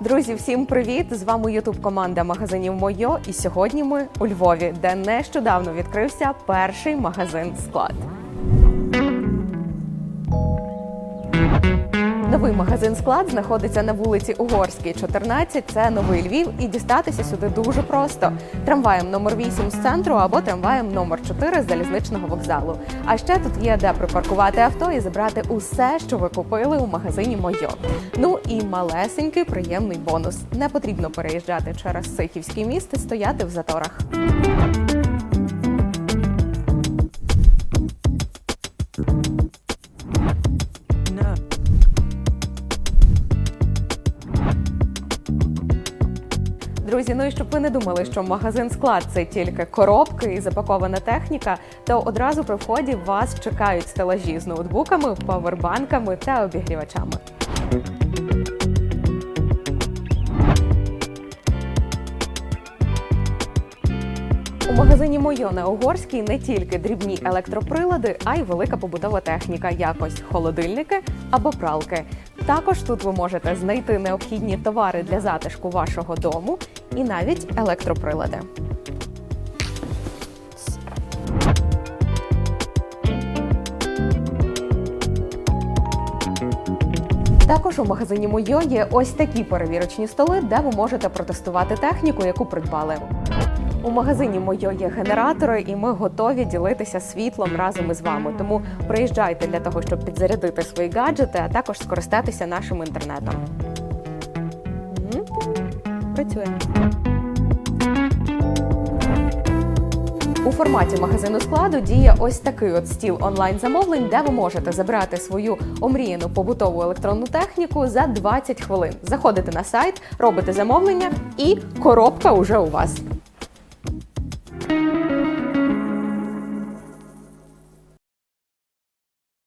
Друзі, всім привіт! З вами Ютуб команда магазинів Мойо. І сьогодні ми у Львові, де нещодавно відкрився перший магазин склад. Новий магазин склад знаходиться на вулиці Угорській, 14. Це новий Львів, і дістатися сюди дуже просто: трамваєм номер 8 з центру або трамваєм номер 4 з залізничного вокзалу. А ще тут є де припаркувати авто і забрати усе, що ви купили у магазині Мойо. Ну і малесенький приємний бонус. Не потрібно переїжджати через Сихівський міст і стояти в заторах. Друзі, ну і щоб ви не думали, що магазин склад це тільки коробки і запакована техніка, то одразу при вході вас чекають стелажі з ноутбуками, павербанками та обігрівачами. У магазині Мойо на Угорській не тільки дрібні електроприлади, а й велика побутова техніка, якось холодильники або пралки. Також тут ви можете знайти необхідні товари для затишку вашого дому і навіть електроприлади. Також у магазині Мойо є ось такі перевірочні столи, де ви можете протестувати техніку, яку придбали. У магазині Мойо є генератори, і ми готові ділитися світлом разом із вами. Тому приїжджайте для того, щоб підзарядити свої гаджети, а також скористатися нашим інтернетом. Мгм. Працює. У форматі магазину складу діє ось такий от стіл онлайн замовлень, де ви можете забрати свою омріяну побутову електронну техніку за 20 хвилин. Заходите на сайт, робите замовлення, і коробка уже у вас.